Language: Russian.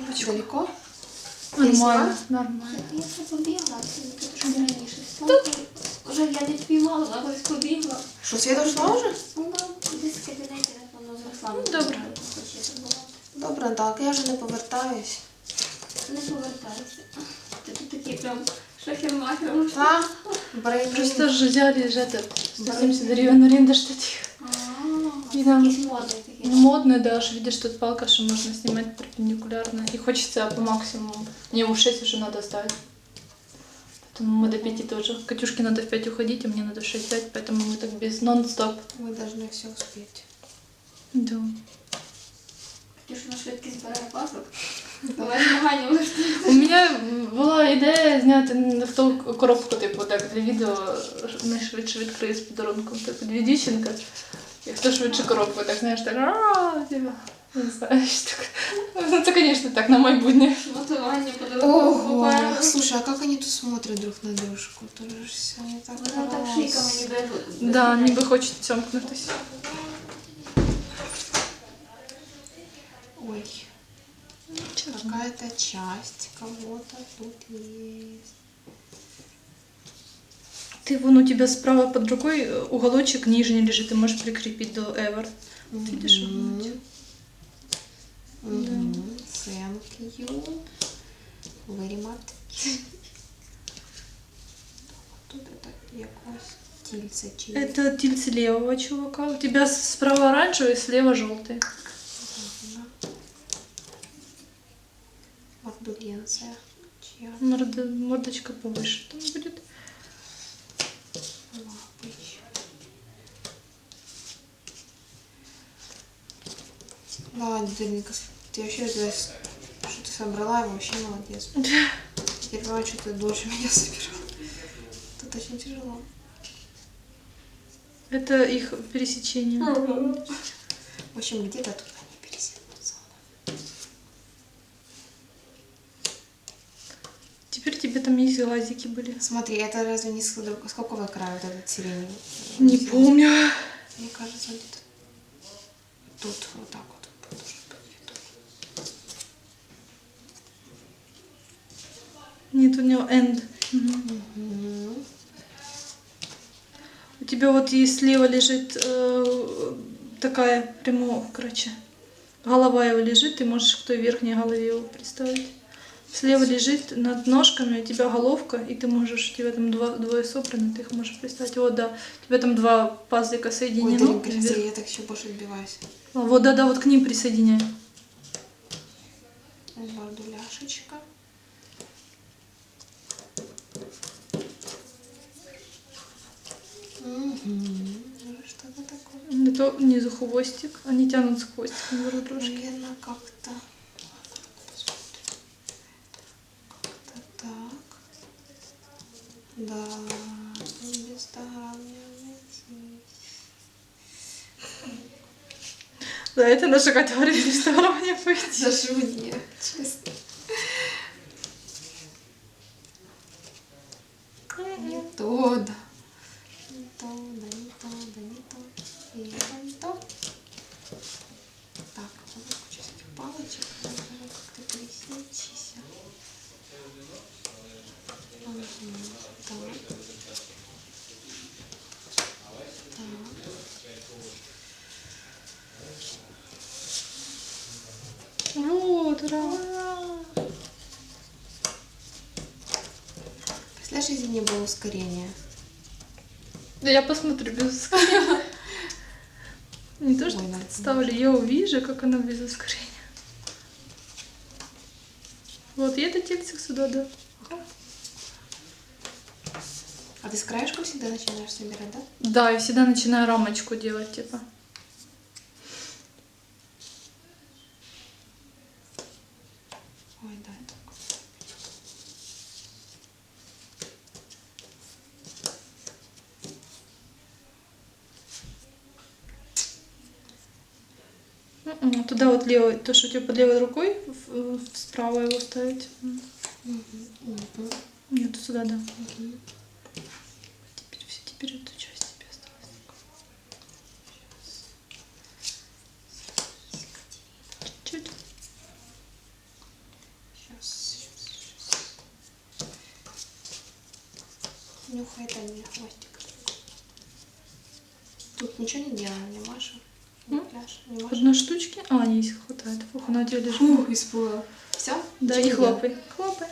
Далеко? Нормально, нормально. Я це побігла, це трошки раніше стало. Вже я не піймала, але ось побігла. Що, Света ушла уже? Ну, да, кудись в кабінеті, напевно, зросла. Ну, добре. Добре, так, я вже не повертаюсь. Не повертайся. Ти тут такий прям шахер-махер. А? Брейн. Просто же взяли же это 170 гривен аренда штатив. А, якийсь модний такий. Ну, модный, да, аж видишь, тут палка, что можно снимать перпендикулярно. И хочется по максимуму. Мне в 6 уже надо ставить. Поэтому мы до 5 тоже. Катюшке надо в 5 уходить, а мне надо в 6 поэтому мы так без нон-стоп. Мы должны все успеть. Да. Ти ж на швидкість бере пасок. Давай змагання вже. У меня була ідея зняти на ту коробку, типу, так, для відео найшвидше відкрию з подарунком. Типу, дві дівчинка. І хто швидше коробку, так знаєш, так «А, типу, не знаю, що так. Ну, це, звісно, так, на майбутнє. Шматування подарунку Ого, попереду. слушай, а как они тут смотрят друг на дружку? Тоже ж все не так Вона так шийками ніби. Да, ніби хочуть цьомкнутися. Ой, какая-то часть кого-то тут есть. Ты вон у тебя справа под рукой уголочек нижний лежит, ты можешь прикрепить до Ever. Вот видишь, вот. Мгм. Thank you. Very much. Тут это якось тільце чи Это тильцы левого чувака. У тебя справа оранжевый, слева желтый. Морда- мордочка повыше там будет. Да, Дерника, ты вообще здесь что ты собрала, и вообще молодец. Теперь понимаю, что ты дольше меня собирала. Тут очень тяжело. Это их пересечение. В общем, где-то тут они пересекутся. Теперь тебе там есть глазики были. Смотри, это разве не с, с какого края вот этот сиреневый? Не помню. Мне кажется, где-то тут вот так вот должен быть видок. Нет, у него У тебя вот есть слева лежит э, такая прямо, короче, голова его лежит, ты можешь к той верхней голове его представить. Слева лежит над ножками, у тебя головка, и ты можешь, у тебя там два, двое собраны, ты их можешь представить. Вот, да, у тебя там два пазлика Ой, соединены. Вверх. смотри, я так еще больше отбиваюсь. А, Вот, да, да, вот к ним присоединяй. Бардуляшечка. Мгм. Ну, Что-то такое. Это внизу хвостик, они тянут с хвостиком друг. Наверное, как-то... Как-то так. Да, без Да, это наша категория ресторане пойти. Даже мне, честно. Не то, да. Не то, да, не то, да, не то. Не то. Так, куча палочек. Надо как-то пересечься. Вот, ура! Представляешь, если не было ускорения? Да я посмотрю без ускорения. Не то, что Ой, надо представили, я увижу, как она без ускорения. Вот, и это тельцик сюда, да. А ты с краешком всегда начинаешь собирать, да? Да, я всегда начинаю рамочку делать, типа. Ой, да, это Туда вот левой, то, что у тебя под левой рукой, справа его ставить. Нет, сюда, да. Теперь все, теперь эту часть тебе осталось. Чуть-чуть. Нюхай, дай мне хвостик. Тут ничего не делаем, не Маша. Пляж, не. Одной штучки? А, есть, хватает. Фух, она у тебя лежит. Фу, испугала. Все? Да, и хлопай. Хлопай.